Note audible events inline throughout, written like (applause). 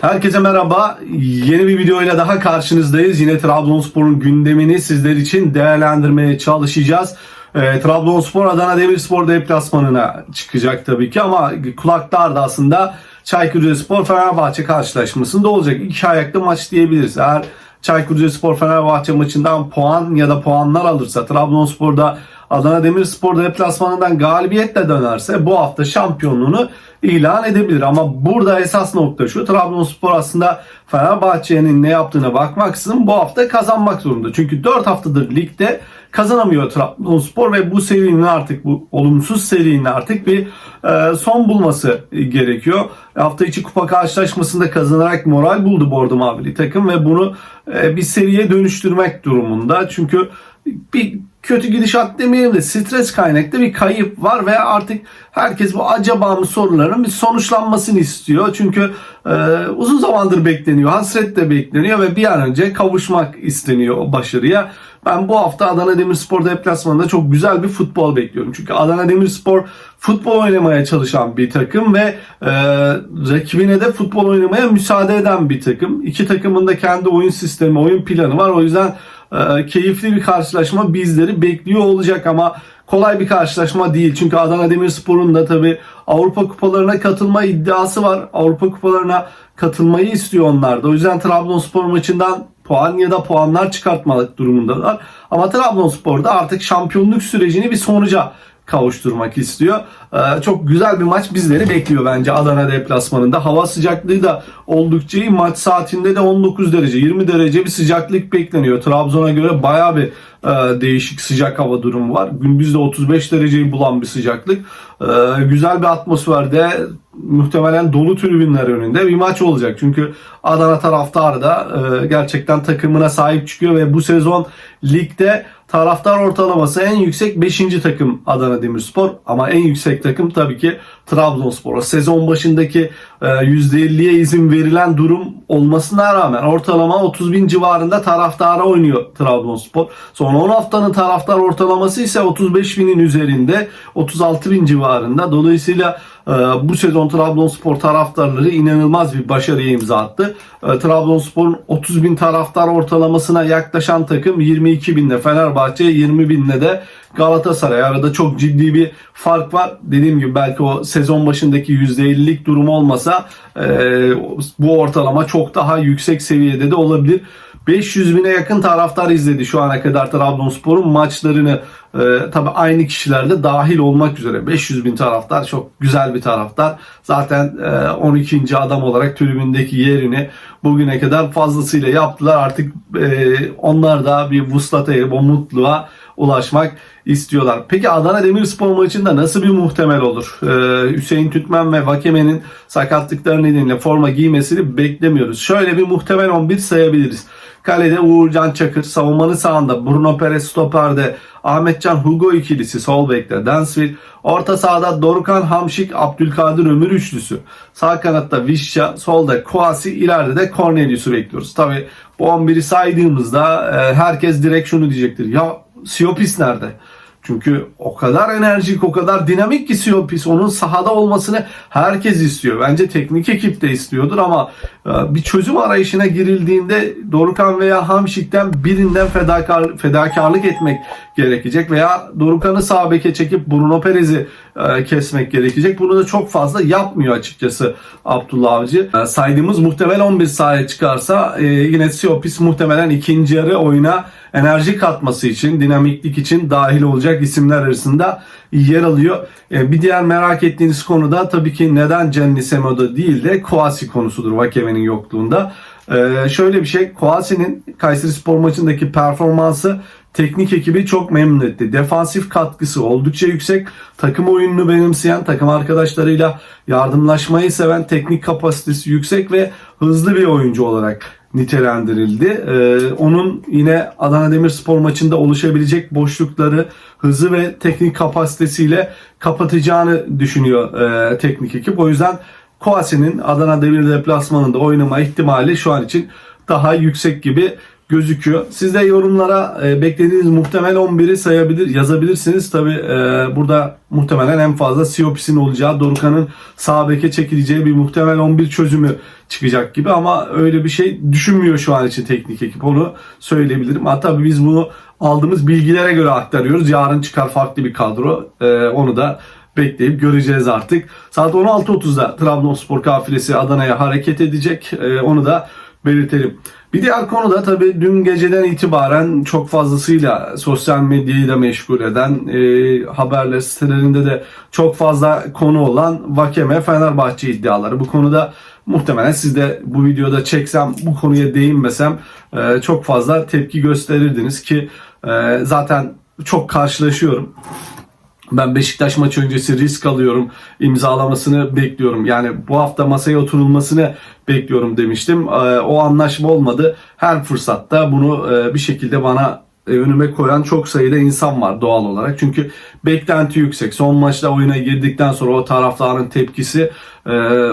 Herkese merhaba. Yeni bir videoyla daha karşınızdayız. Yine Trabzonspor'un gündemini sizler için değerlendirmeye çalışacağız. Ee, Trabzonspor Adana Demirspor deplasmanına çıkacak tabii ki ama kulaklarda aslında Çaykur Rizespor Fenerbahçe karşılaşmasında olacak. İki ayaklı maç diyebiliriz. Eğer Çaykur Rizespor Fenerbahçe maçından puan ya da puanlar alırsa Trabzonspor'da Adana Demirspor deplasmanından galibiyetle dönerse bu hafta şampiyonluğunu ilan edebilir. Ama burada esas nokta şu. Trabzonspor aslında Fenerbahçe'nin ne yaptığına bakmaksızın bu hafta kazanmak zorunda. Çünkü 4 haftadır ligde kazanamıyor Trabzonspor ve bu serinin artık bu olumsuz serinin artık bir e, son bulması gerekiyor. Hafta içi kupa karşılaşmasında kazanarak moral buldu Bordo Mavili takım ve bunu e, bir seriye dönüştürmek durumunda. Çünkü bir kötü gidişat demeyelim de stres kaynaklı bir kayıp var ve artık herkes bu acaba mı soruların bir sonuçlanmasını istiyor. Çünkü e, uzun zamandır bekleniyor, hasret de bekleniyor ve bir an önce kavuşmak isteniyor o başarıya. Ben bu hafta Adana Demirspor deplasmanında çok güzel bir futbol bekliyorum. Çünkü Adana Demirspor futbol oynamaya çalışan bir takım ve e, rakibine de futbol oynamaya müsaade eden bir takım. İki takımın da kendi oyun sistemi, oyun planı var. O yüzden e, keyifli bir karşılaşma bizleri bekliyor olacak ama kolay bir karşılaşma değil. Çünkü Adana Demirspor'un da tabi Avrupa kupalarına katılma iddiası var. Avrupa kupalarına katılmayı istiyor onlar da. O yüzden Trabzonspor maçından puan ya da puanlar çıkartmalık durumundalar. Ama Trabzonspor da artık şampiyonluk sürecini bir sonuca kavuşturmak istiyor. Ee, çok güzel bir maç bizleri bekliyor bence Adana deplasmanında. Hava sıcaklığı da oldukça iyi. Maç saatinde de 19 derece, 20 derece bir sıcaklık bekleniyor. Trabzon'a göre baya bir e, değişik sıcak hava durumu var. Gündüz de 35 dereceyi bulan bir sıcaklık. E, güzel bir atmosferde muhtemelen dolu tribünler önünde bir maç olacak. Çünkü Adana taraftarı da e, gerçekten takımına sahip çıkıyor ve bu sezon ligde taraftar ortalaması en yüksek 5. takım Adana Demirspor ama en yüksek takım tabii ki Trabzonspor. Sezon başındaki e, %50'ye izin verilen durum olmasına rağmen ortalama 30 bin civarında taraftara oynuyor Trabzonspor. Son 10 haftanın taraftar ortalaması ise 35 binin üzerinde 36 bin civarında. Dolayısıyla e, bu sezon Trabzonspor taraftarları inanılmaz bir başarıya imza attı. E, Trabzonspor'un 30 bin taraftar ortalamasına yaklaşan takım 22 binle Fenerbahçe 20 binle de Galatasaray arada çok ciddi bir fark var. Dediğim gibi belki o sezon başındaki %50'lik durum olmasa e, bu ortalama çok daha yüksek seviyede de olabilir. 500 bine yakın taraftar izledi şu ana kadar Trabzonspor'un maçlarını. E, tabi aynı kişilerde dahil olmak üzere 500 bin taraftar çok güzel bir taraftar. Zaten e, 12. adam olarak tribündeki yerini bugüne kadar fazlasıyla yaptılar. Artık e, onlar da bir vuslata o mutluluğa ulaşmak istiyorlar. Peki Adana Demirspor maçında nasıl bir muhtemel olur? Ee, Hüseyin Tütmen ve Vakeme'nin sakatlıkları nedeniyle forma giymesini beklemiyoruz. Şöyle bir muhtemel 11 sayabiliriz. Kalede Uğurcan Çakır, savunmanın sağında Bruno Perez stoperde, Ahmetcan Hugo ikilisi sol bekte Dansville, orta sahada Dorukan Hamşik, Abdülkadir Ömür üçlüsü. Sağ kanatta Vişça, solda Kuasi, ileride de Cornelius'u bekliyoruz. Tabi bu 11'i saydığımızda e, herkes direkt şunu diyecektir. Ya Siopis nerede? Çünkü o kadar enerjik, o kadar dinamik ki Siopis. Onun sahada olmasını herkes istiyor. Bence teknik ekip de istiyordur ama e, bir çözüm arayışına girildiğinde Dorukan veya Hamşik'ten birinden fedakar, fedakarlık etmek gerekecek veya Dorukan'ı sağ beke çekip Bruno Perez'i e, kesmek gerekecek. Bunu da çok fazla yapmıyor açıkçası Abdullah Avcı. E, saydığımız muhtemel 11 sahaya çıkarsa yine Siopis muhtemelen ikinci yarı oyuna enerji katması için, dinamiklik için dahil olacak isimler arasında yer alıyor. E, bir diğer merak ettiğiniz konu da tabii ki neden Gianni Semedo değil de Kouassi konusudur Vakeme'nin yokluğunda. E, şöyle bir şey, Kouassi'nin Kayseri Spor maçındaki performansı teknik ekibi çok memnun etti. Defansif katkısı oldukça yüksek. Takım oyununu benimseyen, takım arkadaşlarıyla yardımlaşmayı seven, teknik kapasitesi yüksek ve hızlı bir oyuncu olarak nitelendirildi. Ee, onun yine Adana Demirspor maçında oluşabilecek boşlukları hızı ve teknik kapasitesiyle kapatacağını düşünüyor e, teknik ekip. O yüzden Koasi'nin Adana Demir deplasmanında oynama ihtimali şu an için daha yüksek gibi gözüküyor. Siz de yorumlara e, beklediğiniz muhtemel 11'i sayabilir, yazabilirsiniz. Tabi burada muhtemelen en fazla Siopis'in olacağı, Dorukan'ın sağ beke çekileceği bir muhtemel 11 çözümü çıkacak gibi ama öyle bir şey düşünmüyor şu an için teknik ekip onu söyleyebilirim. Hatta biz bunu aldığımız bilgilere göre aktarıyoruz. Yarın çıkar farklı bir kadro. E, onu da bekleyip göreceğiz artık. Saat 16.30'da Trabzonspor kafilesi Adana'ya hareket edecek. E, onu da belirtelim. Bir diğer konu da tabii dün geceden itibaren çok fazlasıyla sosyal medyayı da meşgul eden e, haberler sitelerinde de çok fazla konu olan Vakeme Fenerbahçe iddiaları. Bu konuda muhtemelen siz de bu videoda çeksem bu konuya değinmesem e, çok fazla tepki gösterirdiniz ki e, zaten çok karşılaşıyorum. Ben Beşiktaş maçı öncesi risk alıyorum. imzalamasını bekliyorum. Yani bu hafta masaya oturulmasını bekliyorum demiştim. Ee, O anlaşma olmadı. Her fırsatta bunu e, bir şekilde bana önüme koyan çok sayıda insan var doğal olarak. Çünkü beklenti yüksek. Son maçta oyuna girdikten sonra o taraftarın tepkisi e,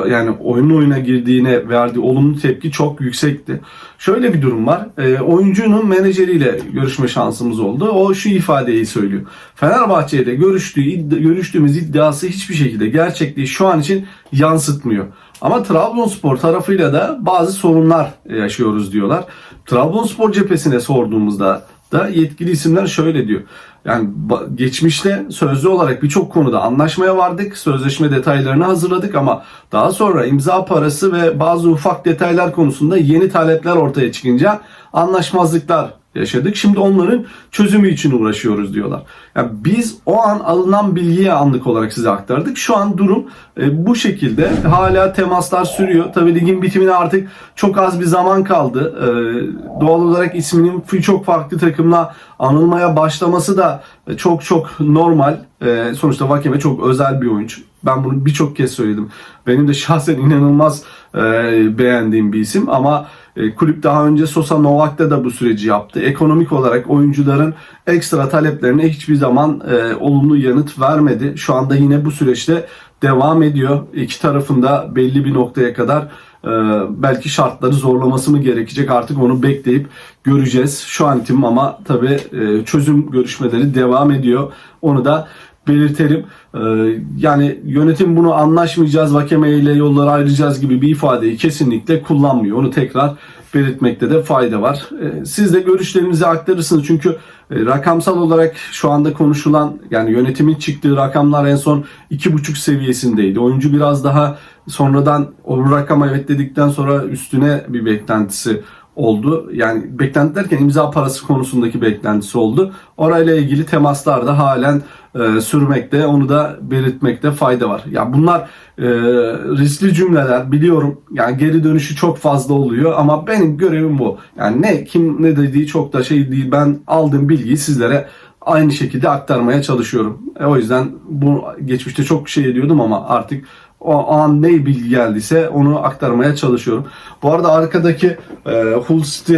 yani oyunun oyuna girdiğine verdiği olumlu tepki çok yüksekti. Şöyle bir durum var. E, oyuncunun menajeriyle görüşme şansımız oldu. O şu ifadeyi söylüyor. Fenerbahçe ile görüştüğü, görüştüğümüz iddiası hiçbir şekilde gerçekliği şu an için yansıtmıyor. Ama Trabzonspor tarafıyla da bazı sorunlar yaşıyoruz diyorlar. Trabzonspor cephesine sorduğumuzda da yetkili isimler şöyle diyor. Yani geçmişte sözlü olarak birçok konuda anlaşmaya vardık. Sözleşme detaylarını hazırladık ama daha sonra imza parası ve bazı ufak detaylar konusunda yeni talepler ortaya çıkınca anlaşmazlıklar yaşadık. Şimdi onların çözümü için uğraşıyoruz diyorlar. Yani biz o an alınan bilgiyi anlık olarak size aktardık. Şu an durum e, bu şekilde. Hala temaslar sürüyor. Tabii ligin bitimine artık çok az bir zaman kaldı. E, doğal olarak isminin çok farklı takımla anılmaya başlaması da çok çok normal. E, sonuçta Vakeme çok özel bir oyuncu. Ben bunu birçok kez söyledim. Benim de şahsen inanılmaz e, beğendiğim bir isim ama e, kulüp daha önce Sosa Novak'ta da bu süreci yaptı. Ekonomik olarak oyuncuların ekstra taleplerine hiçbir zaman e, olumlu yanıt vermedi. Şu anda yine bu süreçte devam ediyor. İki tarafında belli bir noktaya kadar e, belki şartları zorlaması mı gerekecek artık onu bekleyip göreceğiz. Şu an için ama tabii e, çözüm görüşmeleri devam ediyor. Onu da belirtelim. Ee, yani yönetim bunu anlaşmayacağız, Vakeme ile yolları ayrılacağız gibi bir ifadeyi kesinlikle kullanmıyor. Onu tekrar belirtmekte de fayda var. Ee, siz de görüşlerinizi aktarırsınız çünkü e, rakamsal olarak şu anda konuşulan yani yönetimin çıktığı rakamlar en son 2,5 seviyesindeydi. Oyuncu biraz daha sonradan o rakama evet dedikten sonra üstüne bir beklentisi oldu. Yani beklenti derken imza parası konusundaki beklentisi oldu. Orayla ilgili temaslar da halen e, sürmekte. Onu da belirtmekte fayda var. Ya bunlar e, riskli cümleler biliyorum. Yani geri dönüşü çok fazla oluyor ama benim görevim bu. Yani ne kim ne dediği çok da şey değil. Ben aldığım bilgiyi sizlere aynı şekilde aktarmaya çalışıyorum. E, o yüzden bu geçmişte çok şey ediyordum ama artık o an ne bilgi geldiyse onu aktarmaya çalışıyorum. Bu arada arkadaki e, Hull City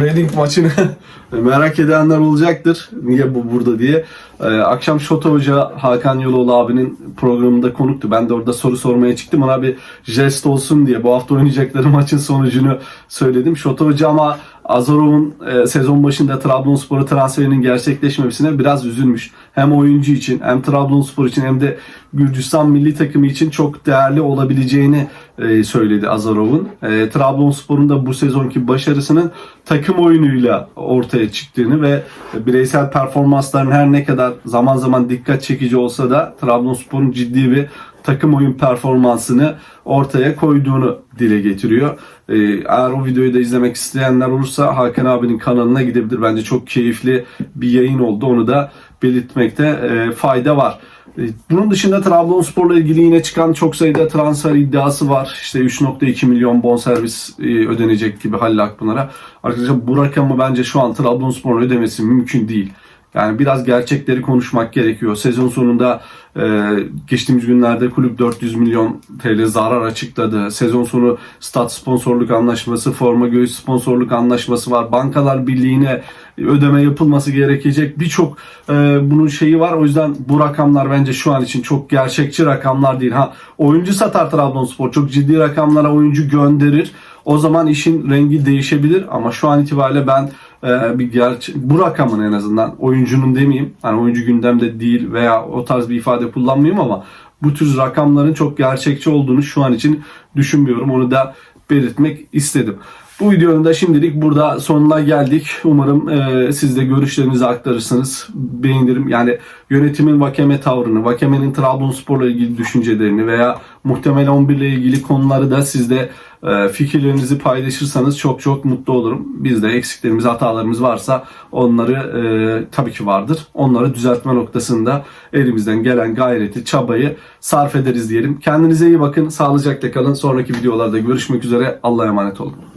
Reading maçını (laughs) merak edenler olacaktır. Niye bu burada diye. E, akşam Şota Hoca Hakan Yoloğlu abinin programında konuktu. Ben de orada soru sormaya çıktım. Ona bir jest olsun diye bu hafta oynayacakları (laughs) maçın sonucunu söyledim. Şota Hoca ama Azarov'un e, sezon başında Trabzonspor'a transferinin gerçekleşmemesine biraz üzülmüş. Hem oyuncu için hem Trabzonspor için hem de Gürcistan milli takımı için çok değerli olabileceğini e, söyledi Azarov'un. E, Trabzonspor'un da bu sezonki başarısının takım oyunuyla ortaya çıktığını ve bireysel performansların her ne kadar zaman zaman dikkat çekici olsa da Trabzonspor'un ciddi bir takım oyun performansını ortaya koyduğunu dile getiriyor. Ee, eğer o videoyu da izlemek isteyenler olursa Hakan abinin kanalına gidebilir. Bence çok keyifli bir yayın oldu. Onu da belirtmekte e, fayda var. E, Bunun dışında Trabzonspor'la ilgili yine çıkan çok sayıda transfer iddiası var. İşte 3.2 milyon bonservis e, ödenecek gibi Halil Akpınar'a. Arkadaşlar bu rakamı bence şu an Trabzonspor'un ödemesi mümkün değil. Yani biraz gerçekleri konuşmak gerekiyor. Sezon sonunda e, geçtiğimiz günlerde kulüp 400 milyon TL zarar açıkladı. Sezon sonu stat sponsorluk anlaşması, forma göğüs sponsorluk anlaşması var. Bankalar Birliği'ne ödeme yapılması gerekecek. Birçok e, bunun şeyi var. O yüzden bu rakamlar bence şu an için çok gerçekçi rakamlar değil. Ha oyuncu satar Trabzonspor. Çok ciddi rakamlara oyuncu gönderir. O zaman işin rengi değişebilir ama şu an itibariyle ben e, bir gerçek bu rakamın en azından oyuncunun demeyeyim. Hani oyuncu gündemde değil veya o tarz bir ifade kullanmayayım ama bu tür rakamların çok gerçekçi olduğunu şu an için düşünmüyorum. Onu da belirtmek istedim. Bu videonun da şimdilik burada sonuna geldik. Umarım e, siz de görüşlerinizi aktarırsınız. Beğenirim. Yani yönetimin Vakeme tavrını, Vakeme'nin Trabzonspor'la ilgili düşüncelerini veya muhtemel 11 ile ilgili konuları da siz de e, fikirlerinizi paylaşırsanız çok çok mutlu olurum. Biz de eksiklerimiz, hatalarımız varsa onları e, tabii ki vardır. Onları düzeltme noktasında elimizden gelen gayreti, çabayı sarf ederiz diyelim. Kendinize iyi bakın. Sağlıcakla kalın. Sonraki videolarda görüşmek üzere. Allah'a emanet olun.